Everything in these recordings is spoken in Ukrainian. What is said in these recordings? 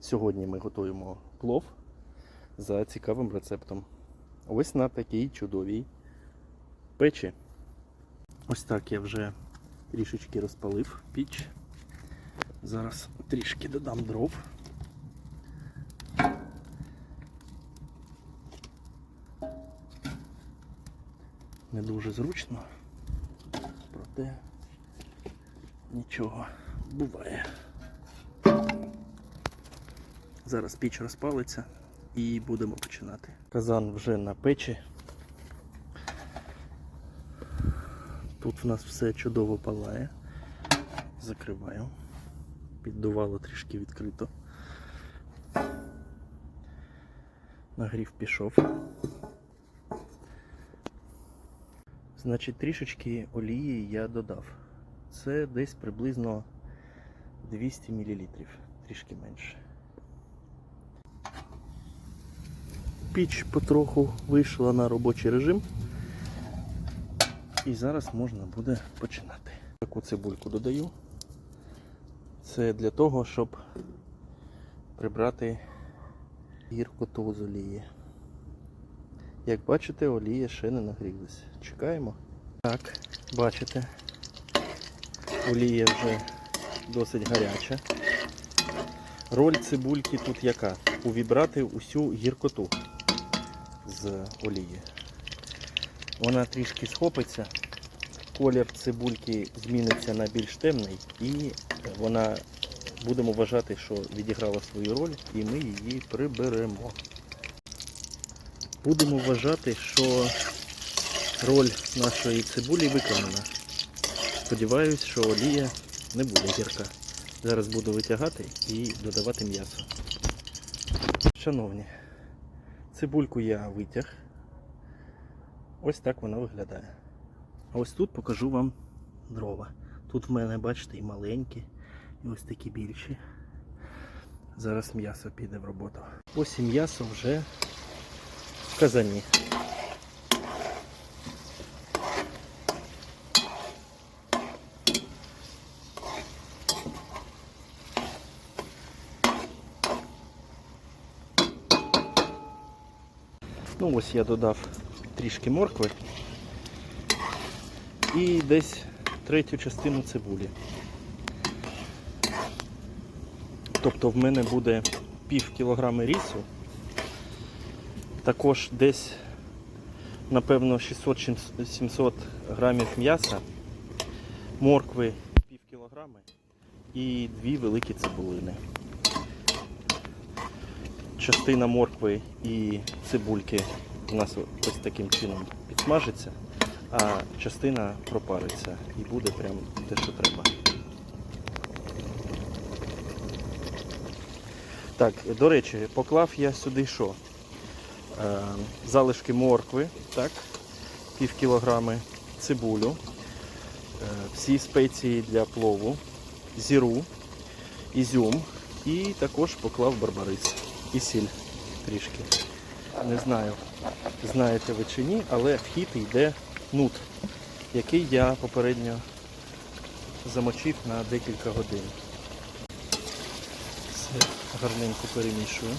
Сьогодні ми готуємо плов за цікавим рецептом. Ось на такій чудовій печі. Ось так я вже трішечки розпалив піч. Зараз трішки додам дров. Не дуже зручно, проте нічого буває. Зараз піч розпалиться і будемо починати. Казан вже на печі. Тут в нас все чудово палає. Закриваю. Піддувало трішки відкрито. Нагрів пішов. Значить, трішечки олії я додав. Це десь приблизно 200 мл, трішки менше. Піч потроху вийшла на робочий режим. І зараз можна буде починати. Таку цибульку додаю. Це для того, щоб прибрати гіркоту з олії. Як бачите, олія ще не нагрілася. Чекаємо. Так, бачите, олія вже досить гаряча. Роль цибульки тут яка? Увібрати усю гіркоту з олії. Вона трішки схопиться, колір цибульки зміниться на більш темний і вона будемо вважати, що відіграла свою роль, і ми її приберемо. Будемо вважати, що роль нашої цибулі виконана. Сподіваюсь, що олія не буде гірка. Зараз буду витягати і додавати м'ясо. Шановні, цибульку я витяг. Ось так вона виглядає. А ось тут покажу вам дрова. Тут в мене, бачите, і маленькі, і ось такі більші. Зараз м'ясо піде в роботу. Ось і м'ясо вже в казані. Ну ось я додав трішки моркви і десь третю частину цибулі. Тобто в мене буде пів кілограми рісу, також десь, напевно, 600-700 грамів м'яса, моркви пів кілограми і дві великі цибулини. Частина моркви і цибульки у нас ось таким чином підсмажиться, а частина пропариться і буде прям те, що треба. Так, до речі, поклав я сюди що? Е, залишки моркви, так, пів кілограми, цибулю, е, всі спеції для плову, зіру, ізюм і також поклав барбарис і сіль трішки. Не знаю, знаєте ви чи ні, але вхід йде нут, який я попередньо замочив на декілька годин. Все гарненько перемішую.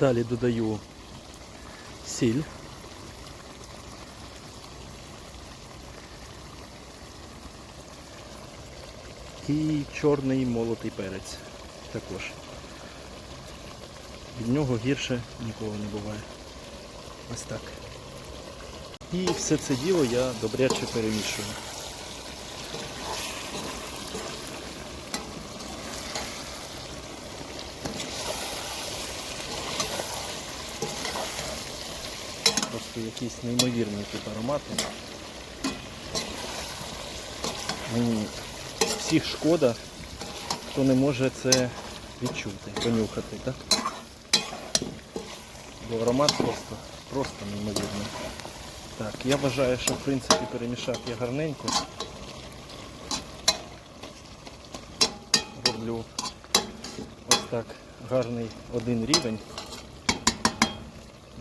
Далі додаю сіль. І чорний молотий перець також. Від нього гірше нікого не буває. Ось так. І все це діло я добряче перемішую. Просто якийсь неймовірний тут аромат. Мені всіх шкода, хто не може це відчути, понюхати, так? Бо аромат просто, просто неймовірний. Так, я вважаю, що в принципі перемішав я гарненько. Роблю так, гарний один рівень.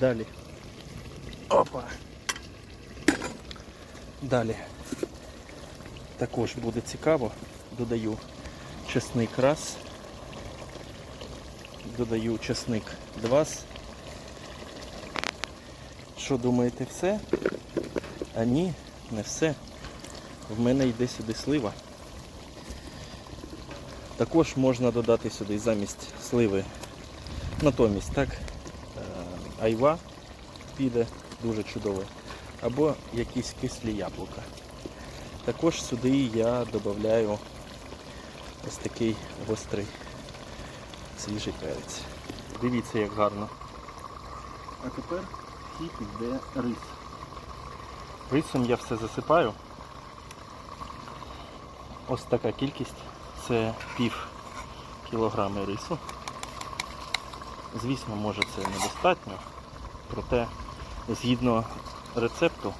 Далі. Опа. Далі. Також буде цікаво. Додаю чесник раз. Додаю чесник два. Що думаєте, все? А ні, не все. В мене йде сюди слива. Також можна додати сюди замість сливи. Натомість, так, е, айва піде дуже чудово. Або якісь кислі яблука. Також сюди я додаю ось такий гострий свіжий перець. Дивіться, як гарно. А тепер хід йде рис. Рисом я все засипаю. Ось така кількість. Це пів кілограми рису. Звісно, може це недостатньо, проте згідно рецепту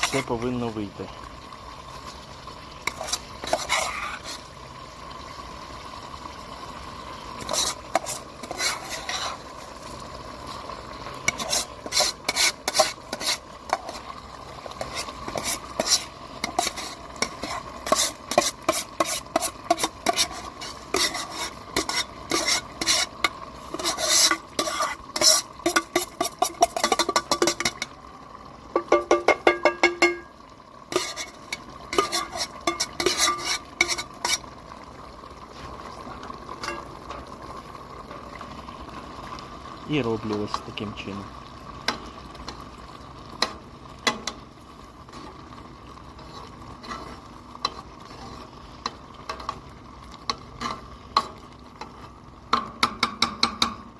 все повинно вийти. І роблю ось таким чином.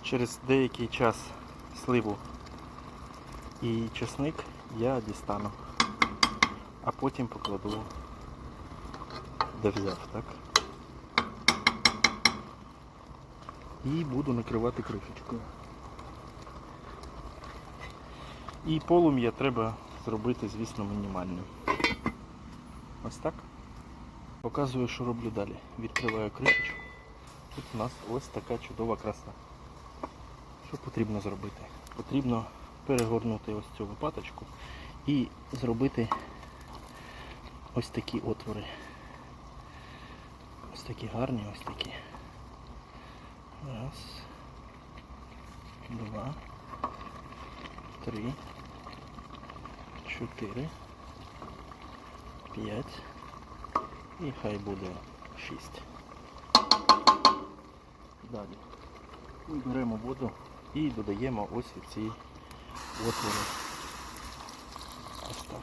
Через деякий час сливу і чесник я дістану, а потім покладу де взяв, так? І буду накривати кришечкою. І полум'я треба зробити, звісно, мінімальним. Ось так. Показую, що роблю далі. Відкриваю кришечку. Тут у нас ось така чудова краса. Що потрібно зробити? Потрібно перегорнути ось цю лопаточку і зробити ось такі отвори. Ось такі гарні, ось такі. Раз, два, три, чотири, п'ять і хай буде шість. Далі. Беремо воду і додаємо ось ці отвори. Ось так.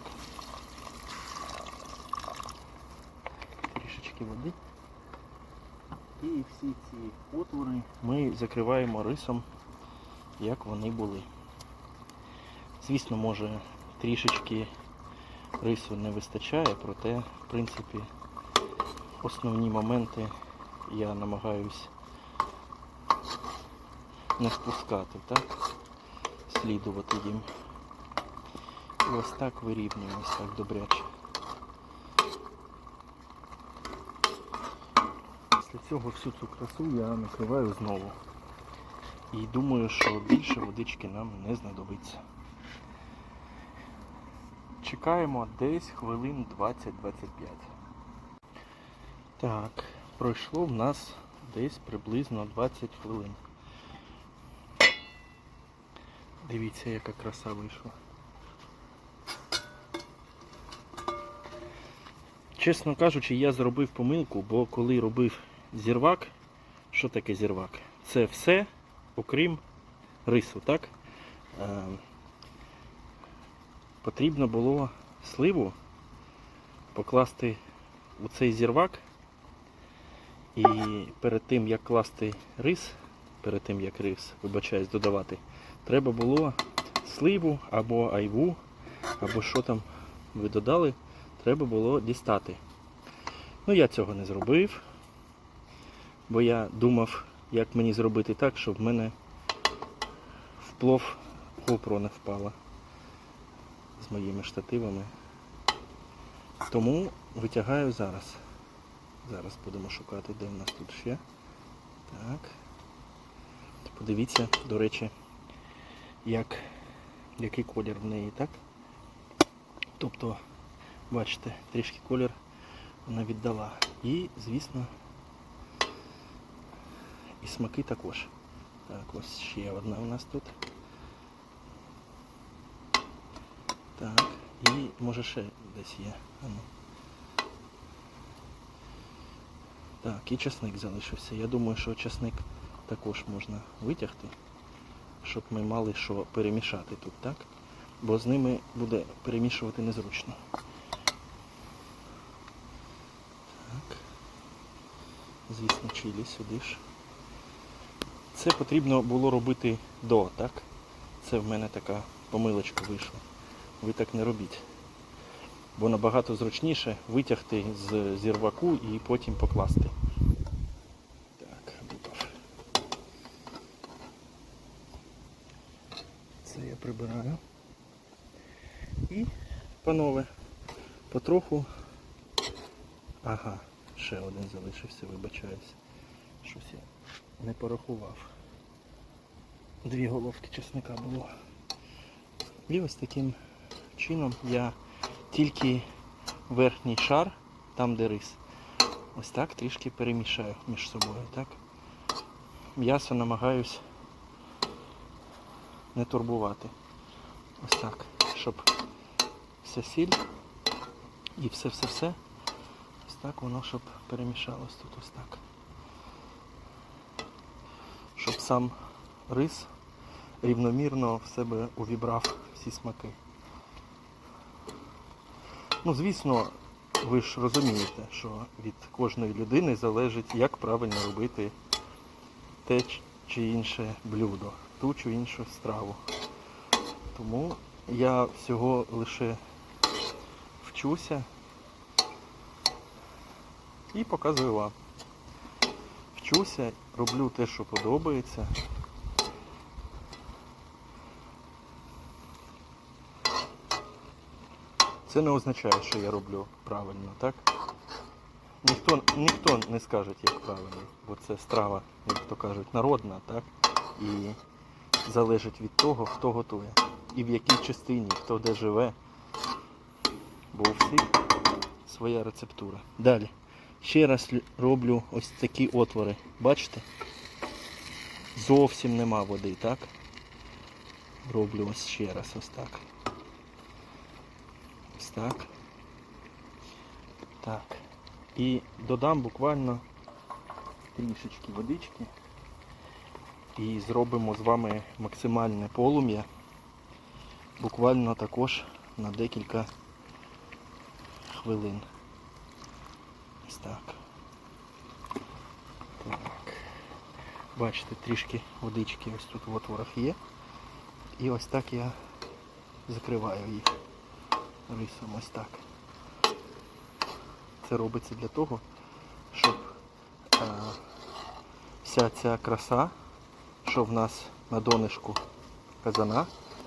Трішечки води. І всі ці отвори ми закриваємо рисом, як вони були. Звісно, може трішечки рису не вистачає, проте, в принципі, основні моменти я намагаюсь не спускати, так? Слідувати їм. І ось так вирівнюємо, ось так добряче. Після цього всю цю красу я накриваю знову. І думаю, що більше водички нам не знадобиться. Чекаємо десь хвилин 20-25. Так, пройшло в нас десь приблизно 20 хвилин. Дивіться, яка краса вийшла. Чесно кажучи, я зробив помилку, бо коли робив зірвак, що таке зірвак? Це все, окрім рису, так? Потрібно було сливу покласти у цей зірвак. І перед тим, як класти рис, перед тим як рис, вибачаюсь, додавати, треба було сливу або айву, або що там ви додали, треба було дістати. Ну, я цього не зробив, бо я думав, як мені зробити так, щоб в мене в плов GoPro не впала з моїми штативами. Тому витягаю зараз. Зараз будемо шукати, де в нас тут ще. Так. Подивіться, до речі, як, який колір в неї, так? Тобто, бачите, трішки колір вона віддала. І, звісно, і смаки також. Так, ось ще одна у нас тут. Так, і може ще десь є. Ану. Так, і часник залишився. Я думаю, що часник також можна витягти, щоб ми мали що перемішати тут, так? Бо з ними буде перемішувати незручно. Так. Звісно, чилі сюди ж. Це потрібно було робити до, так? Це в мене така помилочка вийшла. Ви так не робіть. Бо набагато зручніше витягти з зірваку і потім покласти. Так, випав. Це я прибираю. І, панове, потроху. Ага, ще один залишився, вибачаюсь. Щось я не порахував. Дві головки чесника було. І ось таким чином я тільки верхній шар, там де рис, ось так трішки перемішаю між собою. так? М'ясо намагаюсь не турбувати. Ось так, щоб вся сіль і все-все-все. Ось так воно, щоб перемішалось тут ось так. Щоб сам рис рівномірно в себе увібрав всі смаки. Ну, звісно, ви ж розумієте, що від кожної людини залежить, як правильно робити те чи інше блюдо, ту чи іншу страву. Тому я всього лише вчуся і показую вам. Вчуся, роблю те, що подобається. Це не означає, що я роблю правильно, так? Ніхто, ніхто не скаже, як правильно, бо це страва, як то кажуть, народна, так? І залежить від того, хто готує. І в якій частині, хто де живе. Бо у всіх своя рецептура. Далі. Ще раз роблю ось такі отвори. Бачите? Зовсім нема води, так? Роблю ось ще раз ось так. Так. Так. І додам буквально трішечки водички. І зробимо з вами максимальне полум'я. Буквально також на декілька хвилин. Ось так. Так. Бачите, трішки водички ось тут в отворах є. І ось так я закриваю їх рисом ось так. Це робиться для того, щоб е, вся ця краса, що в нас на донишку казана,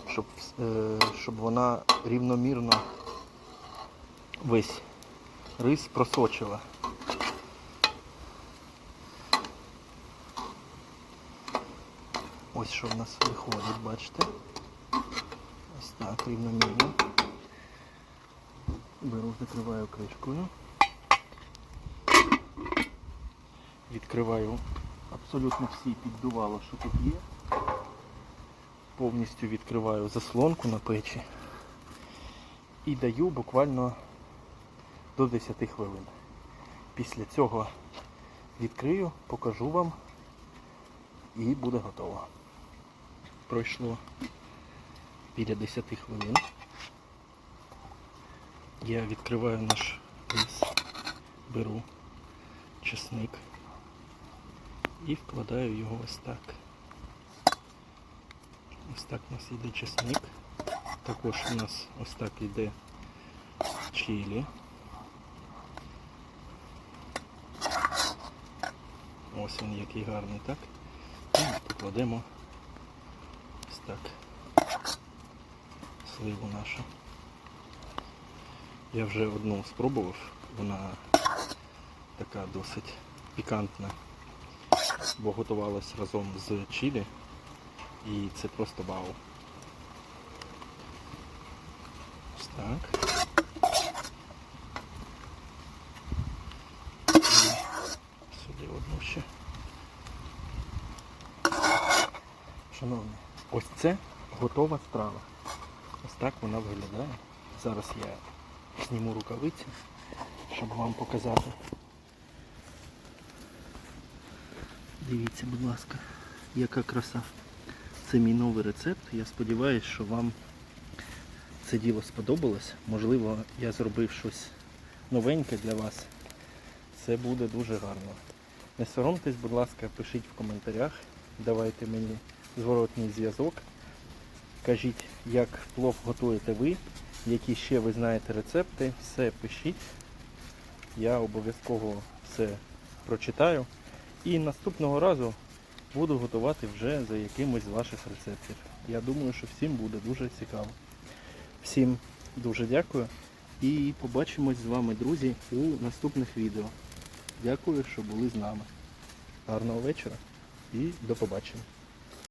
щоб, е, щоб вона рівномірно весь рис просочила. Ось що в нас виходить, бачите? Ось так, рівномірно. Беру, закриваю кришкою. Відкриваю абсолютно всі піддувала, що тут є. Повністю відкриваю заслонку на печі і даю буквально до 10 хвилин. Після цього відкрию, покажу вам і буде готово. Пройшло біля 10 хвилин. Я відкриваю наш рис, беру чесник і вкладаю його ось так. Ось так у нас йде чесник. Також у нас ось так йде чилі. Ось він який гарний, так? І покладемо ось так сливу нашу. Я вже одну спробував, вона така досить пікантна. бо готувалось разом з чилі. І це просто вау. Ось так. І Сюди одну ще. Шановні, ось це готова страва. Ось так вона виглядає. Зараз я зніму рукавиці, щоб вам показати. Дивіться, будь ласка, яка краса. Це мій новий рецепт. Я сподіваюся, що вам це діло сподобалось. Можливо, я зробив щось новеньке для вас. Це буде дуже гарно. Не соромтесь, будь ласка, пишіть в коментарях, давайте мені зворотній зв'язок. Кажіть, як плов готуєте ви, які ще ви знаєте рецепти, все пишіть. Я обов'язково все прочитаю. І наступного разу буду готувати вже за якимось з ваших рецептів. Я думаю, що всім буде дуже цікаво. Всім дуже дякую і побачимось з вами, друзі, у наступних відео. Дякую, що були з нами. Гарного вечора і до побачення.